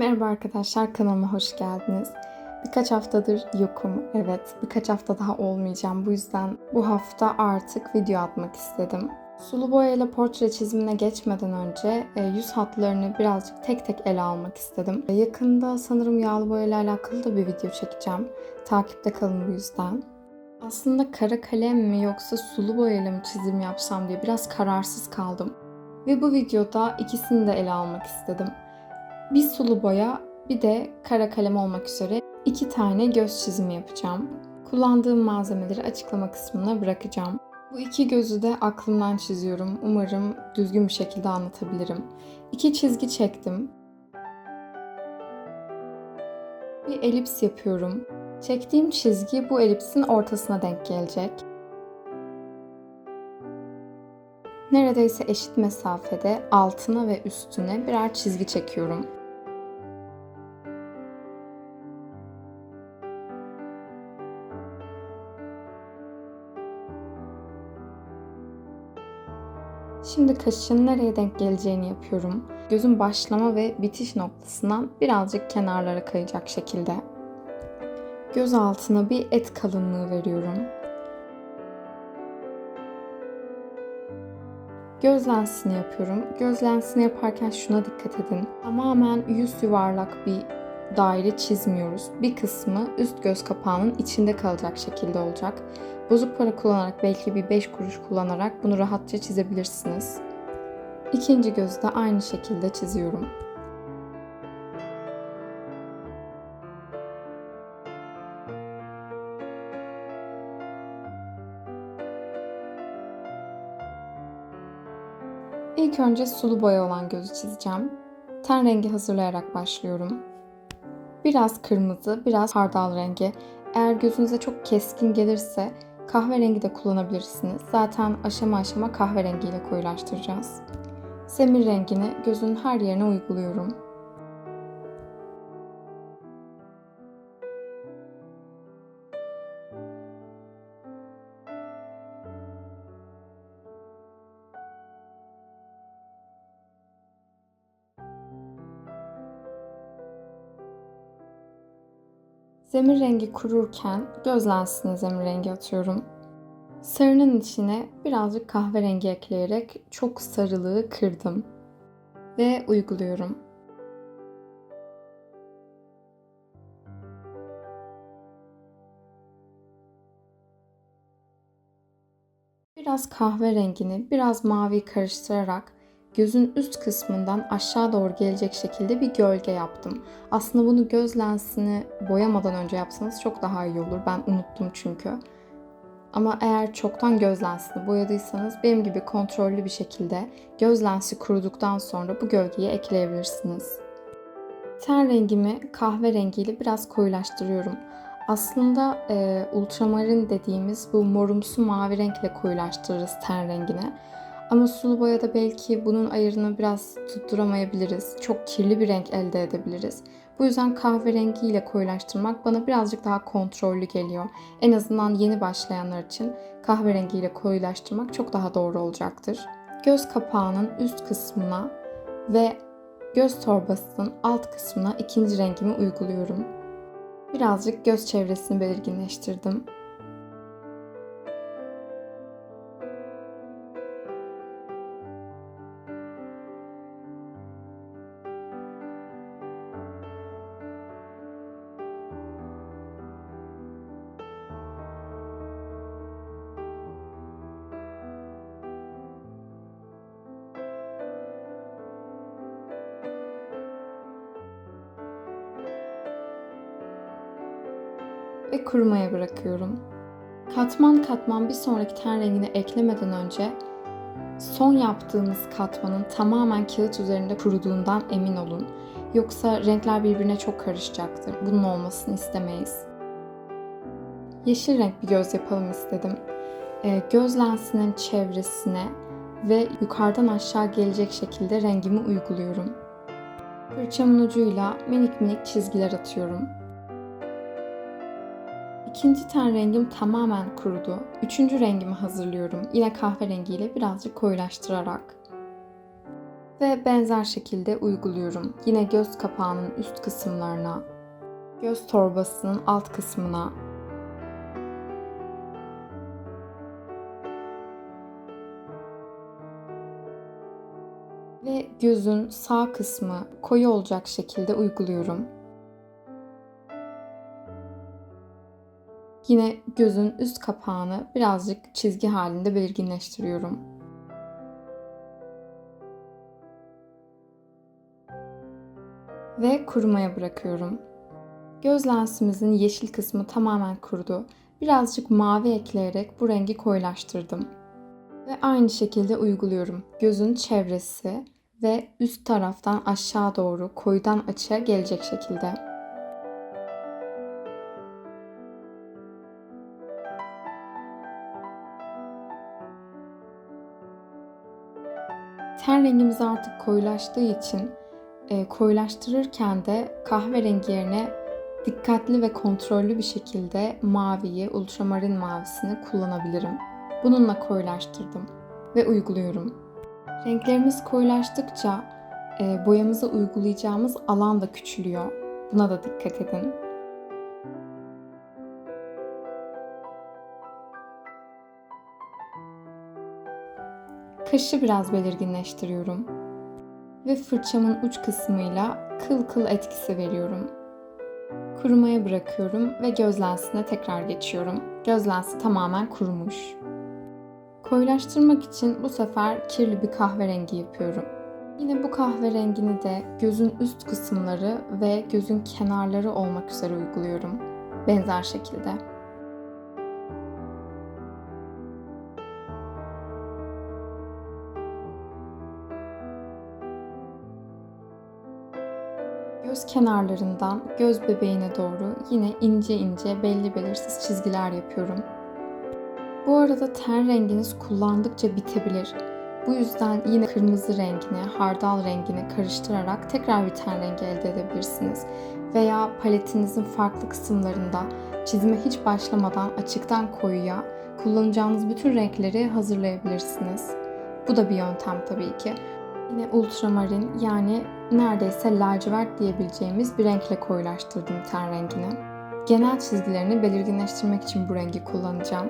Merhaba arkadaşlar kanalıma hoş geldiniz. Birkaç haftadır yokum. Evet, birkaç hafta daha olmayacağım. Bu yüzden bu hafta artık video atmak istedim. Sulu boya ile portre çizimine geçmeden önce e, yüz hatlarını birazcık tek tek ele almak istedim. E, Yakında sanırım yağlı boya ile alakalı da bir video çekeceğim. Takipte kalın bu yüzden. Aslında kara kalem mi yoksa sulu boyayla mı çizim yapsam diye biraz kararsız kaldım. Ve bu videoda ikisini de ele almak istedim. Bir sulu boya, bir de kara kalem olmak üzere iki tane göz çizimi yapacağım. Kullandığım malzemeleri açıklama kısmına bırakacağım. Bu iki gözü de aklımdan çiziyorum. Umarım düzgün bir şekilde anlatabilirim. İki çizgi çektim. Bir elips yapıyorum. Çektiğim çizgi bu elipsin ortasına denk gelecek. Neredeyse eşit mesafede altına ve üstüne birer çizgi çekiyorum. Şimdi kaşın nereye denk geleceğini yapıyorum. Gözün başlama ve bitiş noktasından birazcık kenarlara kayacak şekilde. Göz altına bir et kalınlığı veriyorum. Göz lensini yapıyorum. Göz lensini yaparken şuna dikkat edin. Tamamen yüz yuvarlak bir daire çizmiyoruz. Bir kısmı üst göz kapağının içinde kalacak şekilde olacak. Bozuk para kullanarak belki bir 5 kuruş kullanarak bunu rahatça çizebilirsiniz. İkinci gözü de aynı şekilde çiziyorum. İlk önce sulu boya olan gözü çizeceğim. Ten rengi hazırlayarak başlıyorum. Biraz kırmızı, biraz hardal rengi. Eğer gözünüze çok keskin gelirse kahverengi de kullanabilirsiniz. Zaten aşama aşama kahverengiyle koyulaştıracağız. Semir rengini gözün her yerine uyguluyorum. Zemir rengi kururken göz lensine zemir rengi atıyorum. Sarının içine birazcık kahverengi ekleyerek çok sarılığı kırdım ve uyguluyorum. Biraz kahverengini, biraz mavi karıştırarak gözün üst kısmından aşağı doğru gelecek şekilde bir gölge yaptım. Aslında bunu göz lensini boyamadan önce yapsanız çok daha iyi olur. Ben unuttum çünkü. Ama eğer çoktan göz lensini boyadıysanız benim gibi kontrollü bir şekilde göz lensi kuruduktan sonra bu gölgeyi ekleyebilirsiniz. Ten rengimi kahverengiyle biraz koyulaştırıyorum. Aslında e, ultramarin dediğimiz bu morumsu mavi renkle koyulaştırırız ten rengini. Ama sulu boyada belki bunun ayarını biraz tutturamayabiliriz. Çok kirli bir renk elde edebiliriz. Bu yüzden kahverengiyle koyulaştırmak bana birazcık daha kontrollü geliyor. En azından yeni başlayanlar için kahverengiyle koyulaştırmak çok daha doğru olacaktır. Göz kapağının üst kısmına ve göz torbasının alt kısmına ikinci rengimi uyguluyorum. Birazcık göz çevresini belirginleştirdim. Ve kurumaya bırakıyorum. Katman katman bir sonraki ten rengini eklemeden önce son yaptığımız katmanın tamamen kağıt üzerinde kuruduğundan emin olun. Yoksa renkler birbirine çok karışacaktır. Bunun olmasını istemeyiz. Yeşil renk bir göz yapalım istedim. E, göz lensinin çevresine ve yukarıdan aşağı gelecek şekilde rengimi uyguluyorum. Fırçamın ucuyla minik minik çizgiler atıyorum. İkinci ten rengim tamamen kurudu. Üçüncü rengimi hazırlıyorum. Yine kahverengiyle birazcık koyulaştırarak. Ve benzer şekilde uyguluyorum. Yine göz kapağının üst kısımlarına, göz torbasının alt kısmına, ve gözün sağ kısmı koyu olacak şekilde uyguluyorum. Yine gözün üst kapağını birazcık çizgi halinde belirginleştiriyorum. Ve kurumaya bırakıyorum. Göz lensimizin yeşil kısmı tamamen kurudu. Birazcık mavi ekleyerek bu rengi koyulaştırdım. Ve aynı şekilde uyguluyorum. Gözün çevresi ve üst taraftan aşağı doğru koyudan açığa gelecek şekilde. Ten rengimiz artık koyulaştığı için e, koyulaştırırken de kahverengi yerine dikkatli ve kontrollü bir şekilde maviyi, ultramarin mavisini kullanabilirim. Bununla koyulaştırdım ve uyguluyorum. Renklerimiz koyulaştıkça e, boyamıza uygulayacağımız alan da küçülüyor. Buna da dikkat edin. Kaşı biraz belirginleştiriyorum. Ve fırçamın uç kısmıyla kıl kıl etkisi veriyorum. Kurumaya bırakıyorum ve göz lensine tekrar geçiyorum. Göz lensi tamamen kurumuş. Koyulaştırmak için bu sefer kirli bir kahverengi yapıyorum. Yine bu kahverengini de gözün üst kısımları ve gözün kenarları olmak üzere uyguluyorum. Benzer şekilde. Göz kenarlarından göz bebeğine doğru yine ince ince belli belirsiz çizgiler yapıyorum. Bu arada ten renginiz kullandıkça bitebilir. Bu yüzden yine kırmızı rengini, hardal rengini karıştırarak tekrar bir ten rengi elde edebilirsiniz. Veya paletinizin farklı kısımlarında çizime hiç başlamadan açıktan koyuya kullanacağınız bütün renkleri hazırlayabilirsiniz. Bu da bir yöntem tabii ki. Yine ultramarin yani neredeyse lacivert diyebileceğimiz bir renkle koyulaştırdım ten rengini. Genel çizgilerini belirginleştirmek için bu rengi kullanacağım.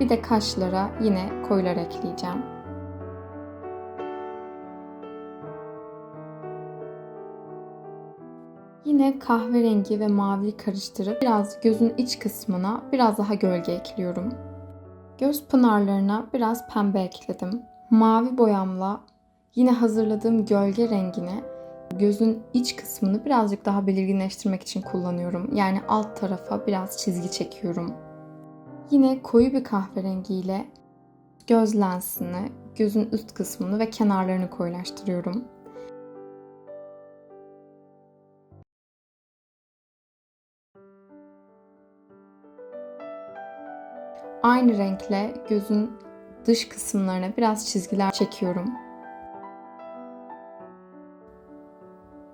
Bir de kaşlara yine koyular ekleyeceğim. Yine kahverengi ve mavi karıştırıp biraz gözün iç kısmına biraz daha gölge ekliyorum. Göz pınarlarına biraz pembe ekledim. Mavi boyamla yine hazırladığım gölge rengini gözün iç kısmını birazcık daha belirginleştirmek için kullanıyorum. Yani alt tarafa biraz çizgi çekiyorum. Yine koyu bir kahverengiyle göz lensini, gözün üst kısmını ve kenarlarını koyulaştırıyorum. Aynı renkle gözün dış kısımlarına biraz çizgiler çekiyorum.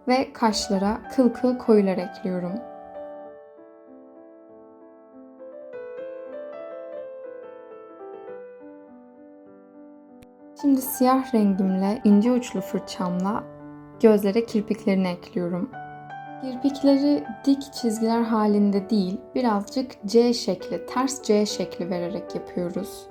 Ve kaşlara kıl kıl koyular ekliyorum. Şimdi siyah rengimle ince uçlu fırçamla gözlere kirpiklerini ekliyorum. Kirpikleri dik çizgiler halinde değil, birazcık C şekli, ters C şekli vererek yapıyoruz.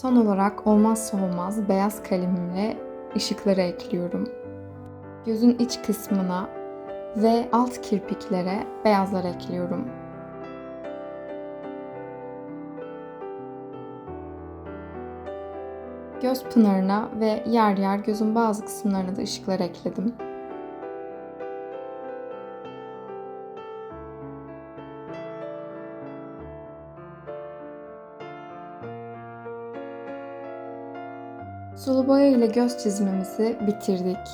Son olarak olmazsa olmaz beyaz kalemimle ışıkları ekliyorum. Gözün iç kısmına ve alt kirpiklere beyazlar ekliyorum. Göz pınarına ve yer yer gözün bazı kısımlarına da ışıklar ekledim. Sulu boya ile göz çizimimizi bitirdik.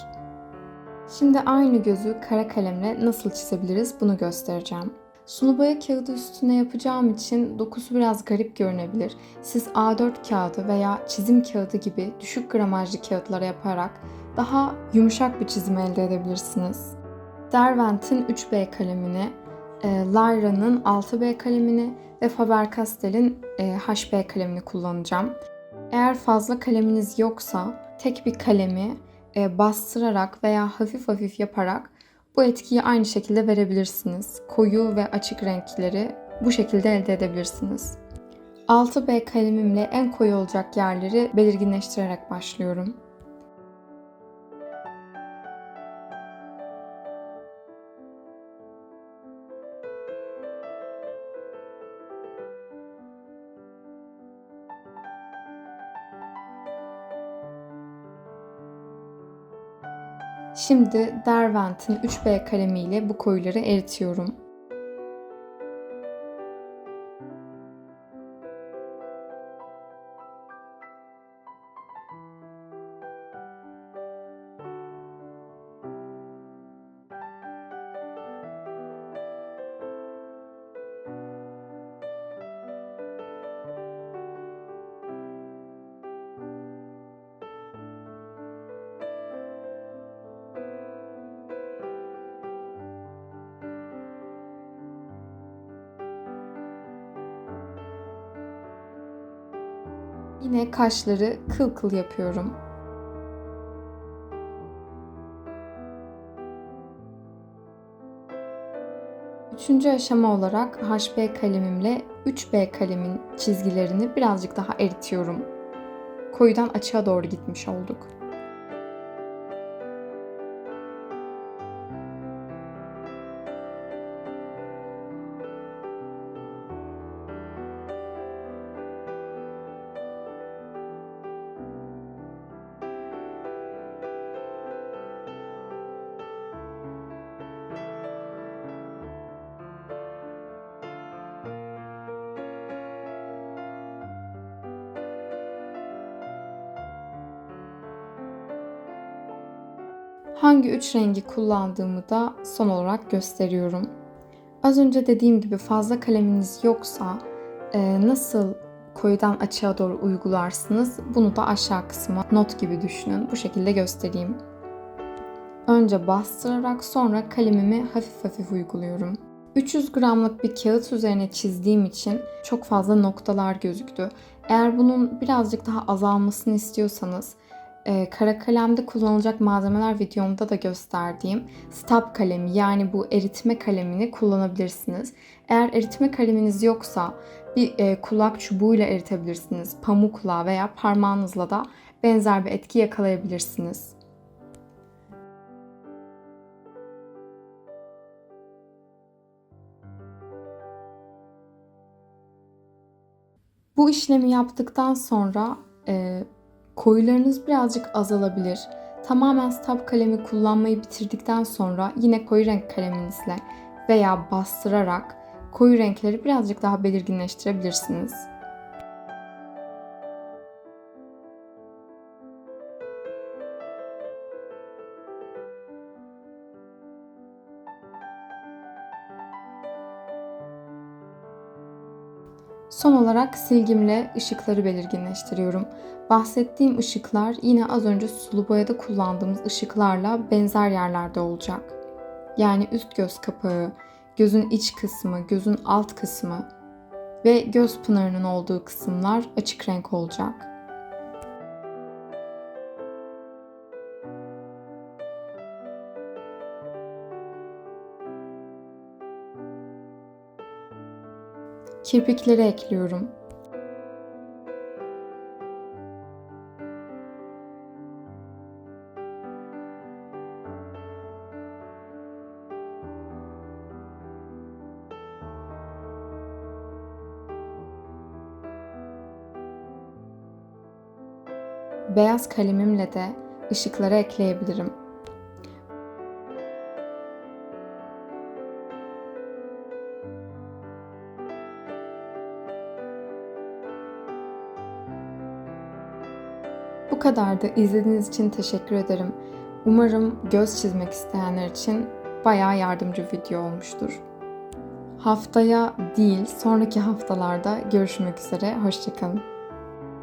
Şimdi aynı gözü kara kalemle nasıl çizebiliriz bunu göstereceğim. Sulu boya kağıdı üstüne yapacağım için dokusu biraz garip görünebilir. Siz A4 kağıdı veya çizim kağıdı gibi düşük gramajlı kağıtlara yaparak daha yumuşak bir çizim elde edebilirsiniz. Derwent'in 3B kalemini, e, Lyra'nın 6B kalemini ve Faber-Castell'in e, HB kalemini kullanacağım. Eğer fazla kaleminiz yoksa tek bir kalemi e, bastırarak veya hafif hafif yaparak bu etkiyi aynı şekilde verebilirsiniz. Koyu ve açık renkleri bu şekilde elde edebilirsiniz. 6B kalemimle en koyu olacak yerleri belirginleştirerek başlıyorum. Şimdi Derwent'in 3B kalemiyle bu koyuları eritiyorum. Yine kaşları kıl kıl yapıyorum. Üçüncü aşama olarak HB kalemimle 3B kalemin çizgilerini birazcık daha eritiyorum. Koyudan açığa doğru gitmiş olduk. Hangi üç rengi kullandığımı da son olarak gösteriyorum. Az önce dediğim gibi fazla kaleminiz yoksa e, nasıl koyudan açığa doğru uygularsınız bunu da aşağı kısma not gibi düşünün. Bu şekilde göstereyim. Önce bastırarak sonra kalemimi hafif hafif uyguluyorum. 300 gramlık bir kağıt üzerine çizdiğim için çok fazla noktalar gözüktü. Eğer bunun birazcık daha azalmasını istiyorsanız e, kara kalemde kullanılacak malzemeler videomda da gösterdiğim stop kalemi yani bu eritme kalemini kullanabilirsiniz. Eğer eritme kaleminiz yoksa bir e, kulak çubuğuyla eritebilirsiniz. Pamukla veya parmağınızla da benzer bir etki yakalayabilirsiniz. Bu işlemi yaptıktan sonra e, koyularınız birazcık azalabilir. Tamamen stop kalemi kullanmayı bitirdikten sonra yine koyu renk kaleminizle veya bastırarak koyu renkleri birazcık daha belirginleştirebilirsiniz. Son olarak silgimle ışıkları belirginleştiriyorum. Bahsettiğim ışıklar yine az önce sulu boyada kullandığımız ışıklarla benzer yerlerde olacak. Yani üst göz kapağı, gözün iç kısmı, gözün alt kısmı ve göz pınarının olduğu kısımlar açık renk olacak. kirpikleri ekliyorum. Beyaz kalemimle de ışıkları ekleyebilirim. Kadardı. İzlediğiniz için teşekkür ederim. Umarım göz çizmek isteyenler için bayağı yardımcı video olmuştur. Haftaya değil, sonraki haftalarda görüşmek üzere. Hoşçakalın.